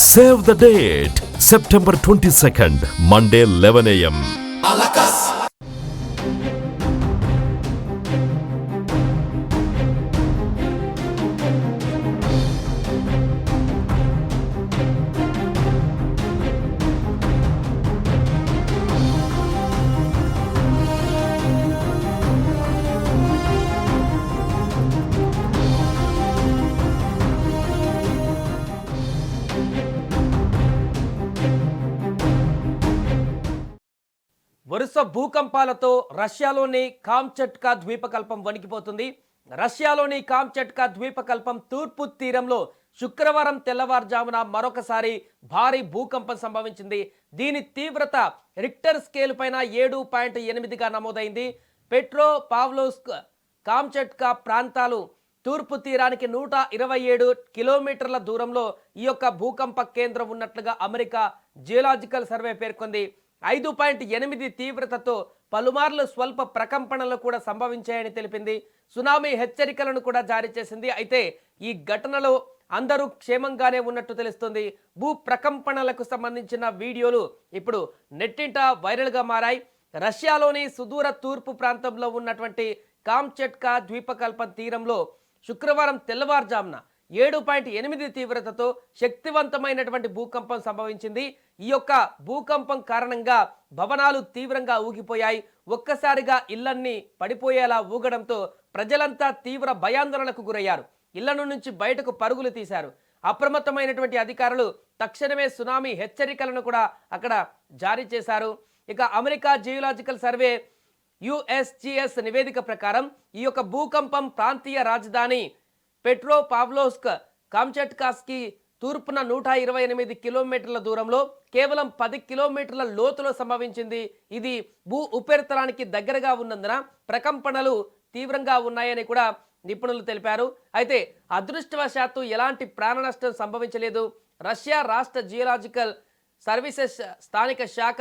Save the date September twenty second Monday eleven A M వరుస భూకంపాలతో రష్యాలోని కామ్చట్కా ద్వీపకల్పం వణికిపోతుంది. రష్యాలోని కామ్చట్కా ద్వీపకల్పం తూర్పు తీరంలో శుక్రవారం తెల్లవారుజామున మరొకసారి భారీ భూకంపం సంభవించింది. దీని తీవ్రత రిక్టర్ స్కేల్ పైన ఏడు పాయింట్ ఎనిమిదిగా నమోదైంది. పెట్రో పావ్లోస్క్ కామ్చట్కా ప్రాంతాలు తూర్పు తీరానికి నూట ఇరవై ఏడు కిలోమీటర్ల దూరంలో ఈ యొక్క భూకంప కేంద్రం ఉన్నట్లుగా అమెరికా జియోలాజికల్ సర్వే పేర్కొంది. ఐదు పాయింట్ ఎనిమిది తీవ్రతతో పలుమార్లు స్వల్ప ప్రకంపనలు కూడా సంభవించాయని తెలిపింది. సునామీ హెచ్చరికలను కూడా జారీ చేసింది. అయితే ఈ ఘటనలో అందరూ క్షేమంగానే ఉన్నట్టు తెలుస్తుంది. భూ ప్రకంపనలకు సంబంధించిన వీడియోలు ఇప్పుడు నెట్టింట వైరల్గా మారాయి. రష్యాలోని సుదూర తూర్పు ప్రాంతంలో ఉన్నటువంటి కామ్చెట్కా ద్వీపకల్పం తీరంలో శుక్రవారం తెల్లవారుజామున ఏడు పాయింట్ ఎనిమిది తీవ్రతతో శక్తివంతమైనటువంటి భూకంపం సంభవించింది. ఈ యొక్క భూకంపం కారణంగా భవనాలు తీవ్రంగా ఊగిపోయాయి. ఒక్కసారిగా ఇళ్ళన్నీ పడిపోయేలా ఊగడంతో ప్రజలంతా తీవ్ర భయాందోళనకు గురయ్యారు. ఇళ్ళ నుంచి బయటకు పరుగులు తీశారు. అప్రమత్తమైనటువంటి అధికారులు తక్షణమే సునామీ హెచ్చరికలను కూడా అక్కడ జారీ చేశారు. ఇక అమెరికా జియోలాజికల్ సర్వే యుఎస్జిఎస్ నివేదిక ప్రకారం ఈ యొక్క భూకంపం ప్రాంతీయ రాజధాని పెట్రో పావ్లోస్క్ కామ్చట్కాస్కి తూర్పున నూట ఇరవై ఎనిమిది కిలోమీటర్ల దూరంలో కేవలం పది కిలోమీటర్ల లోతులో సంభవించింది. ఇది భూ ఉపరితలానికి దగ్గరగా ఉన్నందున ప్రకంపనలు తీవ్రంగా ఉన్నాయని కూడా నిపుణులు తెలిపారు. అయితే అదృష్టవశాత్తు ఎలాంటి ప్రాణ నష్టం సంభవించలేదు. రష్యా రాష్ట్ర జియోలాజికల్ సర్వీసెస్ స్థానిక శాఖ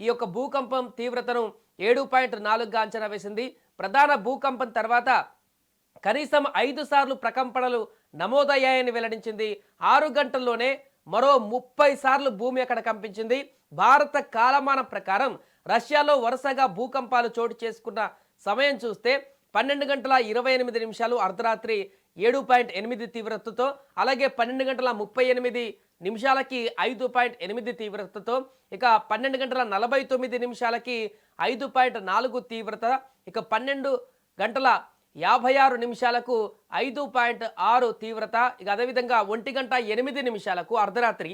ఈ యొక్క భూకంపం తీవ్రతను ఏడు పాయింట్ నాలుగుగా అంచనా వేసింది. ప్రధాన భూకంపం తర్వాత కనీసం ఐదు సార్లు ప్రకంపనలు నమోదయ్యాయని వెల్లడించింది. ఆరు గంటల్లోనే మరో ముప్పై సార్లు భూమి అక్కడ కంపించింది. భారత కాలమానం ప్రకారం రష్యాలో వరుసగా భూకంపాలు చోటు చేసుకున్న సమయం చూస్తే పన్నెండు గంటల ఇరవై ఎనిమిది నిమిషాలు అర్ధరాత్రి ఏడు పాయింట్ ఎనిమిది తీవ్రతతో అలాగే పన్నెండు గంటల ముప్పై ఎనిమిది నిమిషాలకి ఐదు పాయింట్ ఎనిమిది తీవ్రతతో ఇక పన్నెండు గంటల నలభై తొమ్మిది నిమిషాలకి ఐదు పాయింట్ నాలుగు తీవ్రత ఇక పన్నెండు గంటల యాభై ఆరు నిమిషాలకు ఐదు పాయింట్ ఆరు తీవ్రత ఇక అదేవిధంగా ఒంటి గంట ఎనిమిది నిమిషాలకు అర్ధరాత్రి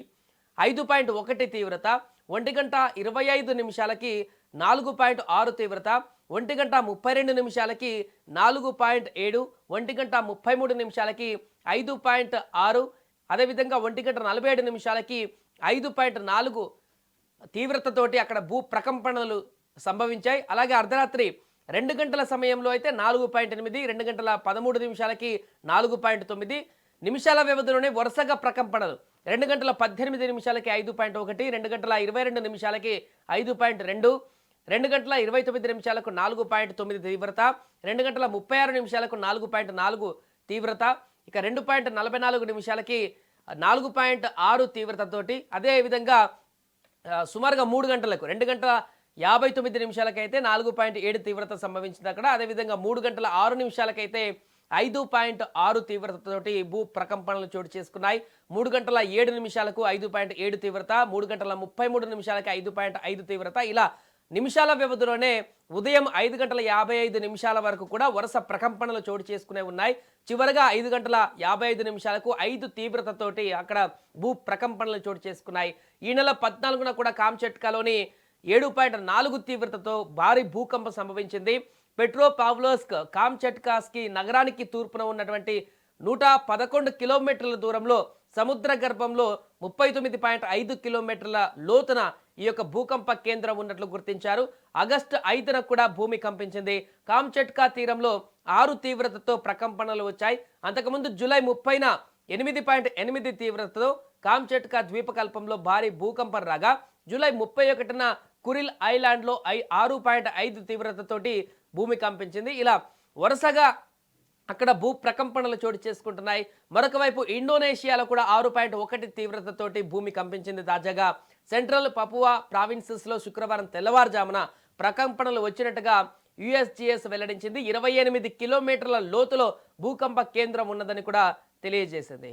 ఐదు పాయింట్ ఒకటి తీవ్రత ఒంటి గంట ఇరవై ఐదు నిమిషాలకి నాలుగు పాయింట్ ఆరు తీవ్రత ఒంటి గంట ముప్పై రెండు నిమిషాలకి నాలుగు పాయింట్ ఏడు ఒంటి గంట ముప్పై మూడు నిమిషాలకి ఐదు పాయింట్ ఆరు అదేవిధంగా ఒంటి గంట నలభై ఏడు నిమిషాలకి ఐదు పాయింట్ నాలుగు తీవ్రతతోటి అక్కడ భూ ప్రకంపనలు సంభవించాయి. అలాగే అర్ధరాత్రి రెండు గంటల సమయంలో అయితే నాలుగు పాయింట్ ఎనిమిది రెండు గంటల పదమూడు నిమిషాలకి నాలుగు పాయింట్ తొమ్మిది నిమిషాల వ్యవధిలోనే వరుసగా ప్రకంపనలు రెండు గంటల పద్దెనిమిది నిమిషాలకి ఐదు పాయింట్ ఒకటి రెండు గంటల ఇరవై రెండు నిమిషాలకి ఐదు పాయింట్ రెండు రెండు గంటల ఇరవై తొమ్మిది నిమిషాలకు నాలుగు పాయింట్ తొమ్మిది తీవ్రత రెండు గంటల ముప్పై ఆరు నిమిషాలకు నాలుగు పాయింట్ నాలుగు తీవ్రత ఇక రెండు పాయింట్ నలభై నాలుగు నిమిషాలకి నాలుగు పాయింట్ ఆరు తీవ్రతతోటి అదేవిధంగా సుమారుగా మూడు గంటలకు రెండు గంటల యాభై తొమ్మిది నిమిషాలకైతే నాలుగు పాయింట్ ఏడు తీవ్రత సంభవించింది అక్కడ. అదేవిధంగా మూడు గంటల ఆరు నిమిషాలకైతే ఐదు పాయింట్ ఆరు తీవ్రతతోటి భూ ప్రకంపనలు చోటు చేసుకున్నాయి. మూడు గంటల ఏడు నిమిషాలకు ఐదు పాయింట్ ఏడు తీవ్రత మూడు గంటల ముప్పై మూడు నిమిషాలకి ఐదు పాయింట్ ఐదు తీవ్రత. ఇలా నిమిషాల వ్యవధిలోనే ఉదయం ఐదు గంటల యాభై ఐదు నిమిషాల వరకు కూడా వరుస ప్రకంపనలు చోటు చేసుకునే ఉన్నాయి. చివరగా ఐదు గంటల యాభై ఐదు నిమిషాలకు ఐదు తీవ్రతతోటి అక్కడ భూ ప్రకంపనలు చోటు చేసుకున్నాయి. ఈ నెల పద్నాలుగున కూడా కామ్చెట్కాలోని ఏడు పాయింట్ నాలుగు తీవ్రతతో భారీ భూకంపం సంభవించింది. పెట్రో పావ్లోస్క్ కామ్చెట్కాస్కి నగరానికి తూర్పున ఉన్నటువంటి నూట పదకొండు కిలోమీటర్ల దూరంలో సముద్ర గర్భంలో ముప్పై తొమ్మిది పాయింట్ ఐదు కిలోమీటర్ల లోతున ఈ యొక్క భూకంప కేంద్రం ఉన్నట్లు గుర్తించారు. ఆగస్టు ఐదున కూడా భూమి కంపించింది. కామ్చెట్కా తీరంలో ఆరు తీవ్రతతో ప్రకంపనలు వచ్చాయి. అంతకుముందు జూలై ముప్పైన ఎనిమిది పాయింట్ ఎనిమిది తీవ్రతతో కామ్చెట్కా ద్వీపకల్పంలో భారీ భూకంపం రాగా జూలై ముప్పై ఒకటిన కురిల్ ఐలాండ్లో ఐ ఆరు పాయింట్ ఐదు తీవ్రతతోటి భూమి కంపించింది. ఇలా వరుసగా అక్కడ భూ ప్రకంపనలు చోటు చేసుకుంటున్నాయి. మరొక వైపు ఇండోనేషియాలో కూడా ఆరు పాయింట్ ఒకటి తీవ్రతతోటి భూమి కంపించింది తాజాగా. సెంట్రల్ పపువా ప్రావిన్సెస్లో శుక్రవారం తెల్లవారుజామున ప్రకంపనలు వచ్చినట్టుగా యుఎస్జిఎస్ వెల్లడించింది. ఇరవై ఎనిమిది కిలోమీటర్ల లోతులో భూకంప కేంద్రం ఉన్నదని కూడా తెలియజేసింది.